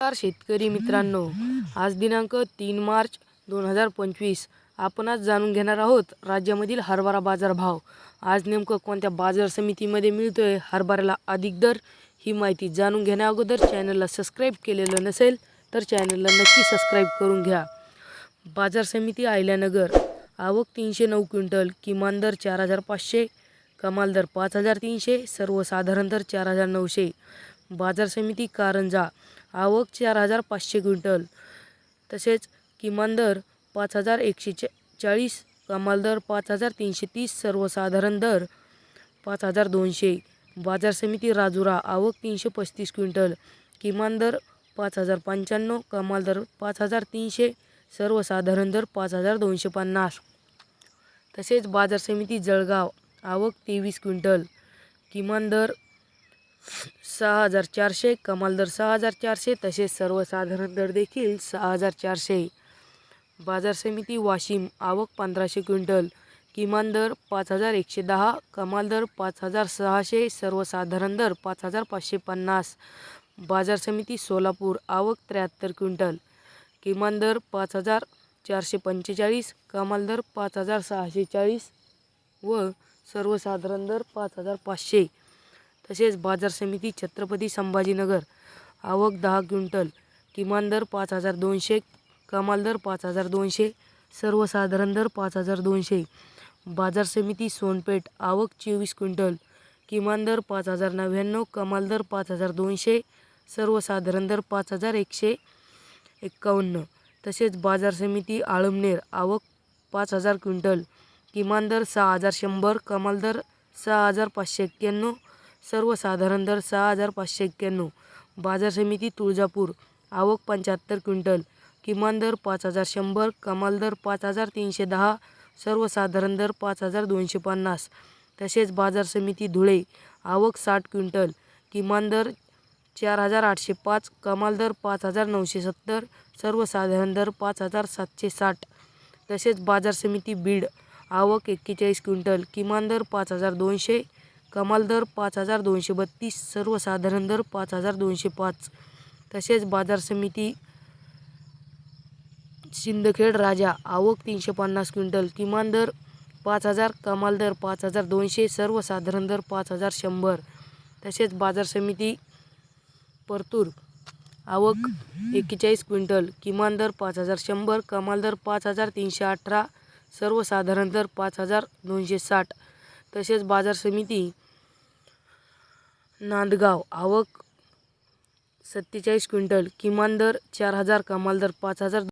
नमस्कार शेतकरी मित्रांनो. आज दिनांक तीन मार्च दोन हजार पंचवीस. आपण आज जाणून घेणार आहोत राज्यामधील हरभरा बाजार भाव आज नेमकं कोणत्या बाजार समितीमध्ये मिळतोय हरभऱ्याला अधिक दर ही माहिती जाणून घेण्याअगोदर चॅनलला सबस्क्राईब केलेलं नसेल तर चॅनलला नक्की सबस्क्राईब करून घ्या. बाजार समिती आयल्यानगर आवक तीनशे नऊ क्विंटल किमान दर चार हजार पाचशे कमाल दर पाच हजार तीनशे सर्वसाधारण दर चार हजार नऊशे. बाजार समिती कारंजा. आवक चार हजार पाचशे क्विंटल. तसेच किमान दर पाच हजार एकशे चा चाळीस कमाल दर पाच हजार तीनशे तीस सर्वसाधारण दर पाच हजार दोनशे. बाजार समिती राजुरा आवक तीनशे पस्तीस क्विंटल. किमान दर पाच हजार पंच्याण्णव कमाल दर पाच हजार तीनशे सर्वसाधारण दर पाच हजार दोनशे पन्नास. तसेच बाजार समिती जळगाव आवक तेवीस क्विंटल. किमान दर सहा हजार चारशे कमाल दर सहा हजार चारशे तसेच सर्वसाधारण दर देखील सहा हजार चारशे. बाजार समिती वाशिम आवक पंधराशे क्विंटल किमान दर पाच हजार एकशे दहा कमाल दर पाच हजार सहाशे सर्वसाधारण दर पाच हजार पाचशे पन्नास. बाजार समिती सोलापूर आवक त्र्याहत्तर क्विंटल किमान दर पाच हजार चारशे पंचेचाळीस कमाल दर पाच हजार सहाशे चाळीस व सर्वसाधारण दर पाच हजार पाचशे. तसेच बाजार समिती छत्रपती संभाजीनगर आवक दहा क्विंटल किमान दर पाच हजार दोनशे कमाल दर पाच हजार दोनशे सर्वसाधारण दर पाच हजार दोनशे. बाजार समिती सोनपेठ आवक चोवीस क्विंटल किमान दर पाच हजार नव्याण्णव कमाल दर पाच हजार दोनशे सर्वसाधारण दर पाच हजार एकशे एक्कावन्न. तसेच बाजार समिती आळमनेर आवक पाच हजार क्विंटल किमान दर सहा हजार शंभर कमाल दर सहा हजार पाचशे एक्क्याण्णव सर्वसाधारण दर सहा हजार पाचशे एक्क्याण्णव. बाजार समिती तुळजापूर. आवक पंच्याहत्तर क्विंटल. किमान दर पाच हजार शंभर. कमाल दर पाच हजार तीनशे दहा. सर्वसाधारण दर पाच हजार दोनशे पन्नास. तसेच बाजार समिती धुळे. आवक साठ क्विंटल. किमान दर चार हजार आठशे पाच. कमाल दर पाच हजार नऊशे सत्तर. सर्वसाधारण दर पाच हजार सातशे साठ. तसेच बाजार समिती बीड. आवक एक्केचाळीस क्विंटल. किमान दर पाच हजार दोनशे. कमाल दर पाच हजार दोनशे बत्तीस सर्वसाधारण दर पाच हजार दोनशे पाच. तसेच बाजार समिती शिंदखेड राजा आवक तीनशे पन्नास क्विंटल किमान दर पाच हजार कमाल दर पाच हजार दोनशे सर्वसाधारण दर पाच हजार शंभर. तसेच बाजार समिती परतूर आवक एक्केचाळीस क्विंटल किमान दर पाच हजार शंभर कमाल दर पाच हजार तीनशे अठरा सर्वसाधारण दर पाच हजार दोनशे साठ. तसेच बाजार समिती नांदगाव आवक सत्तेचाळीस क्विंटल किमान दर चार हजार कमाल दर पाच हजार